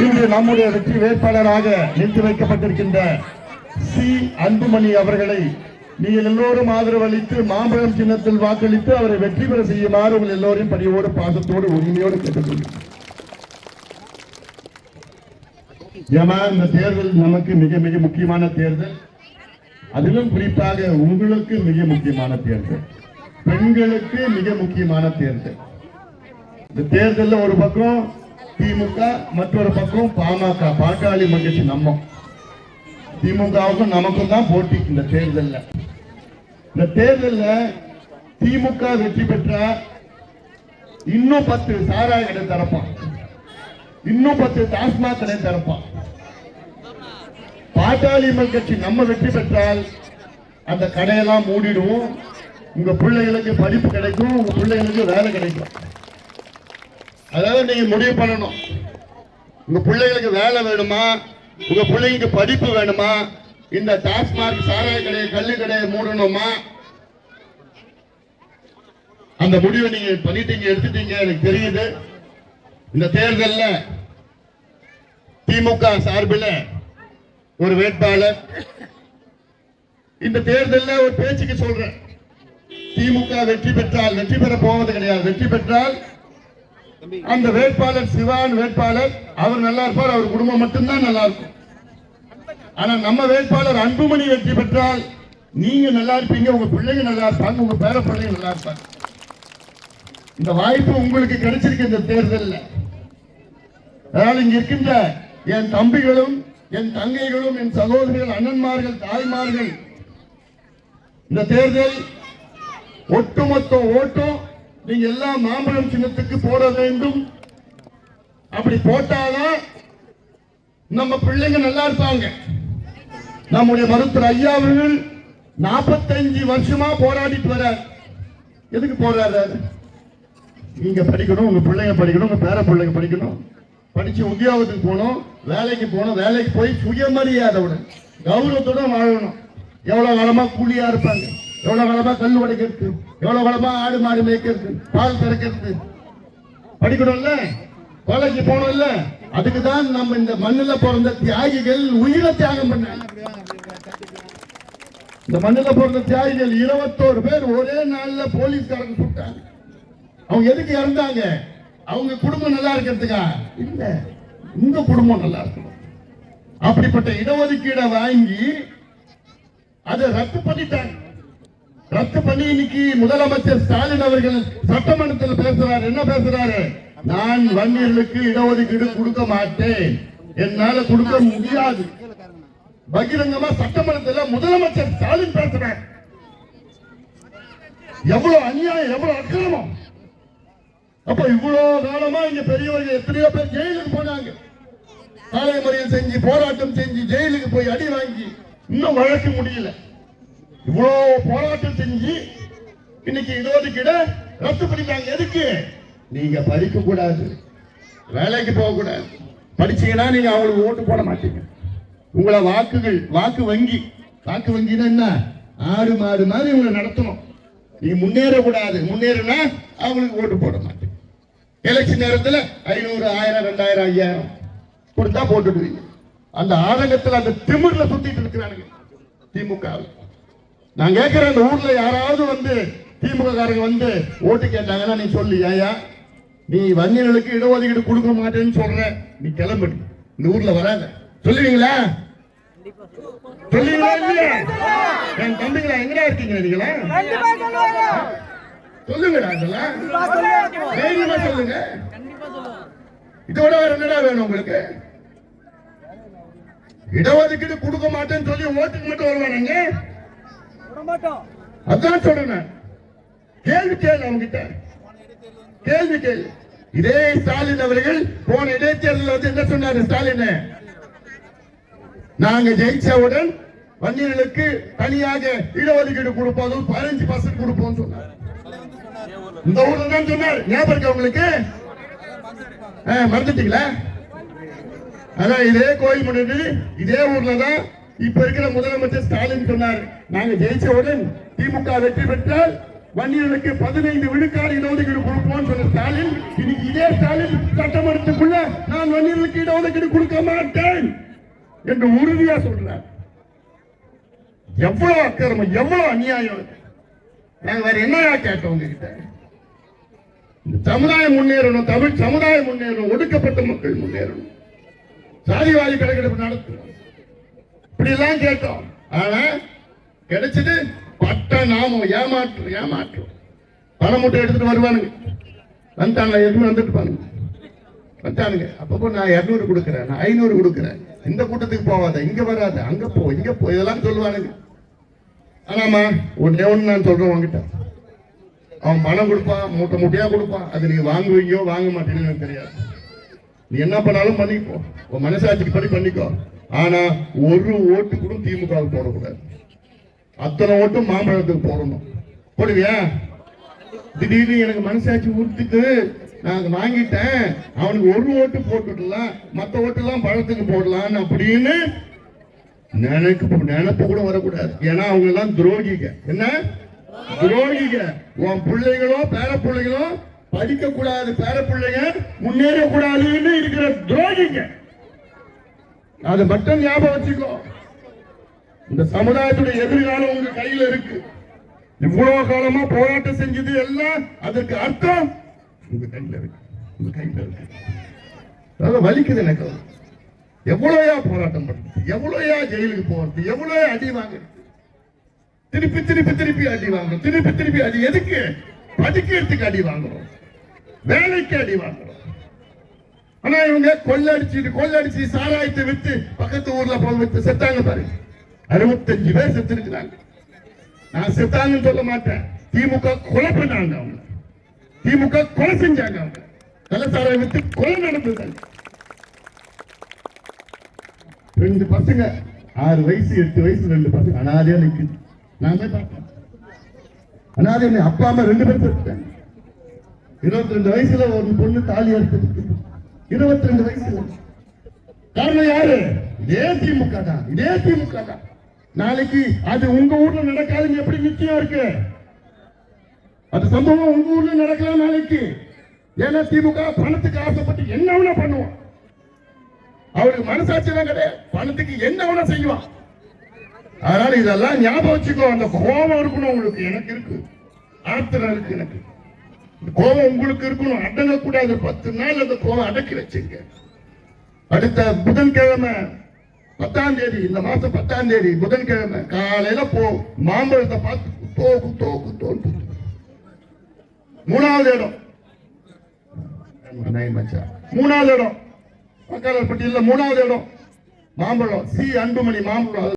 இன்று நம்முடைய வெற்றி வேட்பாளராக நிறுத்தி வைக்கப்பட்டிருக்கின்ற சி. அன்புமணி அவர்களை நீங்கள் எல்லோரும் ஆதரவு அளித்து மாம்பழம் சின்னத்தில் வாக்களித்து அவரை வெற்றி பெற செய்யுமாறு உங்கள் எல்லோரையும் பணியோடு பாசத்தோடு உரிமையோடு கேட்டுக்கொள்கிறேன். ஏன்னா இந்த தேர்தல் நமக்கு மிக மிக முக்கியமான தேர்தல். அதிலும் குறிப்பாக உங்களுக்கு மிக முக்கியமான தேர்தல். பெண்களுக்கு மிக முக்கியமான தேர்தல். இந்த தேர்தலில் ஒரு பக்கம் திமுக மற்றொரு பக்கம் பாமக. பாட்டாளி மகிழ்ச்சி நம்ம. திமுகவுக்கும் நமக்கும் தான் போட்டி இந்த தேர்தலில். இந்த தேர்தல்ல திமுக வெற்றி பெற்றா இன்னும் பத்து சாராய கடை திறப்பான். இன்னும் பத்து டாஸ்மாக் கடை திறப்பான் பாட்டாளி மக்கள் கட்சி நம்ம வெற்றி பெற்றால் அந்த கடையெல்லாம் மூடிடுவோம். உங்க பிள்ளைகளுக்கு படிப்பு கிடைக்கும் உங்க பிள்ளைகளுக்கு வேலை கிடைக்கும். அதாவது நீங்க முடிவு பண்ணணும். உங்க பிள்ளைகளுக்கு வேலை வேணுமா? உங்க பிள்ளைங்களுக்கு படிப்பு வேணுமா? இந்த டாஸ்மாக் சாராய கடையை கல்லு கடையை மூடணுமா? அந்த முடிவை நீங்க பண்ணிட்டீங்க எடுத்துட்டீங்க எனக்கு தெரியுது. இந்த தேர்தல்ல திமுக சார்பில் ஒரு வேட்பாளர். இந்த தேர்தலில் ஒரு பேச்சுக்கு சொல்றேன். திமுக வெற்றி பெற்றால் வெற்றி பெற போவது கிடையாது. வெற்றி பெற்றால் அந்த வேட்பாளர் சிவான் வேட்பாளர் அவர் நல்லா இருப்பார் அவர் குடும்பம் மட்டும்தான் நல்லா இருக்கும். ஆனா நம்ம வேட்பாளர் அன்புமணி வெற்றி பெற்றால் நீங்க நல்லா இருப்பீங்க உங்க பிள்ளைங்க நல்லா இருப்பாங்க உங்க பேர பிள்ளைங்க நல்லா இருப்பாங்க. இந்த வாய்ப்பு உங்களுக்கு கிடைச்சிருக்கு இந்த தேர்தலில். அதனால் இங்க இருக்கின்ற என் தம்பிகளும் என் தங்கைகளும் என் சகோதரிகள் அண்ணன்மார்கள் தாய்மார்கள் இந்த தேர்தல் ஒட்டுமொத்த ஓட்டும் நீங்க எல்லாம் மாம்பழம் சின்னத்துக்கு போட வேண்டும். அப்படி போட்டாதான் நம்ம பிள்ளைங்க நல்லா இருப்பாங்க. நம்முடைய மருத்துவர் ஐயா அவர்கள் நாற்பத்தஞ்சு வருஷமா போராடிட்டு வர்றார். எதுக்கு போராடுறாரு நீங்க படிக்கணும் உங்க பிள்ளைங்க படிக்கணும் உங்க பேர பிள்ளைங்க படிக்கணும். படிச்சு உத்தியோகத்துக்கு போகணும் வேலைக்கு போகணும் வேலைக்கு போய் சுயமரியாதையுடன் கௌரவத்தோட வாழணும். எவ்வளவு காலமா கூலியா இருப்பாங்க? எவ்வளவு காலமா கல் உடைக்கிறது? எவ்வளவு காலமா ஆடு மாடு மேய்க்கிறது? பால் திறக்கிறது படிக்கணும்ல? வேலைக்கு போகணும்ல? அதுக்கு தான் நம்ம இந்த மண்ணில் பிறந்த தியாகிகள் உயிரை தியாகம் பண்ணாங்க. இந்த மண்ணில் பிறந்த தியாகிகள் இருபத்தோரு பேர் ஒரே நாள்ல போலீஸ்காரங்க சுட்டாங்க அவங்க எதுக்கு இறந்தாங்க? அவங்க குடும்பம் நல்லா இருக்கிறதுக்கா? இல்ல. உங்க குடும்பம் நல்லா இருக்கணும். அப்படிப்பட்ட இடஒதுக்கீடை வாங்கி அதை ரத்து பண்ணிட்டாங்க. ரத்து பண்ணி இன்னைக்கு முதலமைச்சர் ஸ்டாலின் அவர்கள் சட்டமன்றத்தில் பேசுறாரு. என்ன பேசுறாரு? நான் வன்னியர்களுக்கு இடஒதுக்கீடு கொடுக்க மாட்டேன். என்னால கொடுக்க முடியாது. பகிரங்கமா சட்டமன்றத்தில் முதலமைச்சர் ஸ்டாலின் பேசுறார். எவ்வளவு அநியாயம் எவ்வளவு அக்கிரமம். அப்ப இவ்வளவு காலமா இங்க பெரியவர்கள் எத்தனையோ பேர் ஜெயிலுக்கு போனாங்க. சாலை மறியல் செஞ்சு போராட்டம் செஞ்சு ஜெயிலுக்கு போய் அடி வாங்கி இன்னும் வழக்கு முடியல. இவ்வளவு போராட்டம் செஞ்சு இன்னைக்கு இடஒதுக்கீட ரத்து பண்ணிட்டாங்க. எதுக்கு? நீங்க படிக்க கூடாது. வேலைக்கு போக கூடாது. படிச்சீங்கன்னா நீங்க அவங்களுக்கு ஓட்டு போட மாட்டீங்க. உங்களை வாக்குகள் வாக்கு வங்கி வாக்கு வங்கினா என்ன? ஆடு மாடு மாதிரி உங்களை நடத்தணும். நீங்க முன்னேறக்கூடாது. முன்னேறினா அவங்களுக்கு ஓட்டு போட மாட்டீங்க. எலெக்ஷன் நேரத்தில் ஐநூறு ஆயிரம் ரெண்டாயிரம் ஐயாயிரம் கொடுத்தா போட்டுடுவீங்க அந்த ஆதங்கத்தில் அந்த திமிர்ல சுத்திட்டு இருக்கிறானுங்க திமுக நான் கேட்கிறேன் இந்த ஊர்ல யாராவது வந்து திமுக காரங்க வந்து ஓட்டு கேட்டாங்கன்னா நீ சொல்லு ஐயா நீ வங்கிகளுக்கு இடஒதுக்கீடு கொடுக்க மாட்டேன்னு சொல்ற. நீ கிளம்பு. இந்த ஊர்ல வராத. சொல்லுவீங்களா? சொல்லுவீங்களா இல்லையா? என் தம்பிங்களா எங்கடா இருக்கீங்க நீங்களா? சொல்லுங்கடா தைரியமா சொல்லுங்க. இதோட வேற என்னடா வேணும் உங்களுக்கு? இடஒதுக்கீடு கொடுக்க மாட்டேன்னு சொல்லி ஓட்டுக்கு மட்டும் வருவானுங்க அதான் சொல்றேன் கேள்வி கேளு அவங்க கிட்ட கேள்வி கேளு. இதே ஸ்டாலின் அவர்கள் போன இடைத்தேர்தலில் வந்து என்ன சொன்னாரு ஸ்டாலின்? நாங்க ஜெயிச்சவுடன் வன்னியர்களுக்கு தனியாக இடஒதுக்கீடு கொடுப்போம் பதினஞ்சு பர்சன்ட் கொடுப்போம் சொன்னார். இந்த ஊர்ல தான் சொன்னார்? ஞாபகம் இருக்கா உங்களுக்கு? ஆ, மறந்துட்டீங்களா? அதான் இதே கோயில் முன்னாடி இதே ஊர்ல தான் இப்ப இருக்கிற முதலமைச்சர் ஸ்டாலின் சொன்னார். நாங்க ஜெயிச்சவுடன் திமுக வெற்றி பெற்றால் வன்னியர்களுக்கு பதினைந்து விழுக்காடு இடஒதுக்கீடு கொடுப்போம் சொன்ன ஸ்டாலின் இன்னைக்கு இதே ஸ்டாலின் சட்டமன்றத்துக்குள்ள நான் நான் வன்னியர்களுக்கு இடஒதுக்கீடு கொடுக்க மாட்டேன் என்று உறுதியா சொல்றார். எவ்வளவு அக்கிரமம் எவ்வளவு அநியாயம். நாங்க வேற என்னையா கேட்டோம் உங்ககிட்ட? சமுதாயம் முன்னேறணும் தமிழ் சமுதாயம் முன்னேறணும் ஒடுக்கப்பட்ட மக்கள் முன்னேறணும். சாதிவாதி கணக்கெடுப்பு நடத்தணும். இப்படி எல்லாம் கேட்டோம். ஆனா கிடைச்சது பட்ட நாமம் ஏமாற்றம் ஏமாற்றம் பணம் மூட்டை எடுத்துட்டு வருவானுங்க. வந்தாங்க எதுவும் வந்துட்டு பாருங்க வந்துட்டானுங்க. அப்பப்போ நான் இருநூறு கொடுக்குறேன் நான் ஐநூறு கொடுக்குறேன். இந்த கூட்டத்துக்கு போவாத இங்க வராத அங்க போ இங்க போ இதெல்லாம் சொல்லுவானுங்க. ஆனாமா ஒன்னே ஒன்று நான் சொல்றேன் உன்கிட்ட. அவன் பணம் கொடுப்பான் மூட்டை மூட்டையா கொடுப்பான். அது நீங்கள் வாங்குவீங்கயோ வாங்க மாட்டீங்கன்னு எனக்கு தெரியாது. நீ என்ன பண்ணாலும் பண்ணிக்கோ. உன் மனசாட்சிக்கு படி பண்ணிக்கோ. ஆனா ஒரு ஓட்டு கூட திமுகவுக்கு போடக்கூடாது. அத்தனை ஓட்டும் மாம்பழத்துக்கு போடணும். போடுவியா? திடீர்னு எனக்கு மனசாட்சி உறுத்துக்கு நான் வாங்கிட்டேன். அவனுக்கு ஒரு ஓட்டு போட்டுடலாம். மத்த ஓட்டெல்லாம் பழத்துக்கு போடலாம்னு அப்படின்னு நினைப்பு நினைப்பு கூட வரக்கூடாது. ஏன்னா அவங்க எல்லாம் துரோகிங்க. என்ன? துரோகிங்க. உன் பிள்ளைகளோ பேர பிள்ளைகளோ படிக்க கூடாது பேர பிள்ளைங்க முன்னேற கூடாதுன்னு இருக்கிற துரோகிங்க. அது மட்டும் ஞாபகம் வச்சுக்கோ. இந்த சமுதாயத்துடைய எதிர்காலம் உங்க கையில இருக்கு. இவ்வளவு காலமா போராட்டம் செஞ்சது எல்லாம் அதற்கு அர்த்தம் உங்க கையில இருக்கு. உங்க கையில இருக்கு. அதாவது வலிக்குது எனக்கு. எவ்வளோயா போராட்டம் பண்றது எவ்வளோயா ஜெயிலுக்கு போறது எவ்வளோ அடி வாங்குறது? திருப்பி திருப்பி திருப்பி அடி வாங்குறோம். திருப்பி திருப்பி அடி. எதுக்கு? படிக்கிறதுக்கு அடி வாங்குறோம். வேலைக்கு அடி வாங்குறோம். ஆனா இவங்க கொள்ளடிச்சிட்டு கொள்ளடிச்சு சாராயத்தை வித்து பக்கத்து ஊர்ல போய் வித்து செத்தாங்க பாருங்க அறுபத்தஞ்சு பேர் செத்து இருக்கிறாங்க நான் செத்தாங்கன்னு சொல்ல மாட்டேன். திமுக கொலை பண்ணாங்க அவங்க. திமுக கொலை செஞ்சாங்க அவங்க. கள்ளச்சாராயம் வித்து கொலை நடந்தது ரெண்டு பசங்க ஆறு வயசு எட்டு வயசு ரெண்டு பசங்க அனாதையா நிக்குது. நான் பார்த்தேன் அனாதை என்னை அப்பா அம்மா ரெண்டு பேர் இருபத்தி ரெண்டு வயசுல ஒரு பொண்ணு தாலி எடுத்து இருபத்தி ரெண்டு வயசுல. காரணம் யாரு? இதே திமுக தான். இதே திமுக தான். நாளைக்கு அது உங்க ஊர்ல நடக்காதுன்னு எப்படி நிச்சயம் இருக்கு? அது சம்பவம் உங்க ஊர்ல நடக்கலாம் நாளைக்கு. ஏன்னா திமுக பணத்துக்கு ஆசைப்பட்டு என்ன வேணா பண்ணுவான் அவருக்கு மனசாட்சி தான் கிடையாது. பணத்துக்கு என்ன வேணா செய்வான் அதனால இதெல்லாம் ஞாபகம் வச்சுக்கோ. அந்த கோபம் இருக்கணும் உங்களுக்கு. எனக்கு இருக்கு. ஆத்திரம் இருக்கு எனக்கு. கோபம் உங்களுக்கு இருக்கணும். அடங்க கூடாது பத்து நாள் அந்த கோபம் அடக்கி வச்சுங்க அடுத்த புதன்கிழமை பத்தாம் தேதி இந்த மாசம் பத்தாம் தேதி புதன்கிழமை காலையில போ. மாம்பழத்தை பார்த்து குத்தோ குத்தோ குத்தோன்னு மூணாவது இடம். மூணாவது இடம். பக்காளர் பட்டியல மூணாவது இடம். மாம்பழம். சி. அன்புமணி மாம்பழம்.